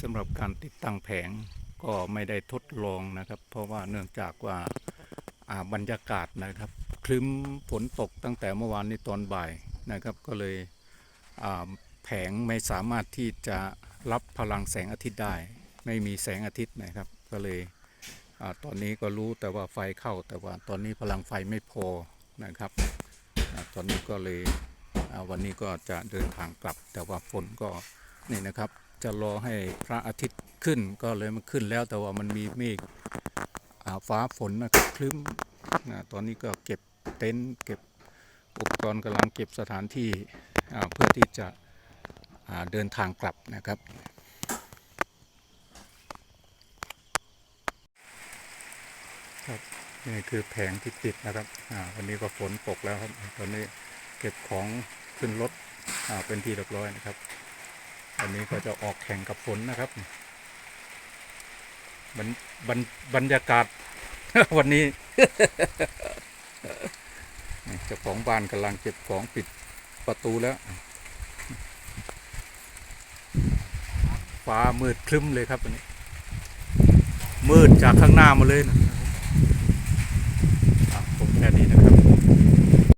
สำหรับการติดตั้งแผงก็ไม่ได้ทดลองนะครับ เพราะว่าเนื่องจากว่าาบรรยากาศนะครับคลึ้มฝนตกตั้งแต่เมื่อวานนี้ตอนบ่ายนะครับ ก็เลยแผงไม่สามารถที่จะรับพลังแสงอาทิตย์ได้ ไม่มีแสงอาทิตย์นะครับ ก็เลยอตอนนี้ก็รู้แต่ว่าไฟเข้า แต่ว่าตอนนี้พลังไฟไม่พอนะครับอตอนนี้ก็เลยวันนี้ก็จะเดินทางกลับ แต่ว่าฝนก็นี่นะครับ จะรอให้พระอาทิตย์ขึ้นก็เลยมันขึ้นแล้วแต่ว่ามันมีเมฆฟ้าฝนนะครับคลึ้มนะตอนนี้ก็เก็บเต็นท์เก็บอุปกรณ์กำลังเก็บสถานที่เพื่อที่จะเดินทางกลับนะครับ ครับนี่คือแผงที่ติดนะครับวันนี้ก็ฝนตกแล้วครับ ตอนนี้เก็บของขึ้นรถเป็นที่เรียบร้อยนะครับ วันนี้ก็จะออกแข่งกับฝนนะครับบรรบรรบรรยากาศ วันนี้เจ้าของบ้านกำลังเก็บของปิดประตูแล้ว ฟ้ามืดครึ้มเลยครับวันนี้ มืดจากข้างหน้ามาเลยนะผมแค่นี้นะครับ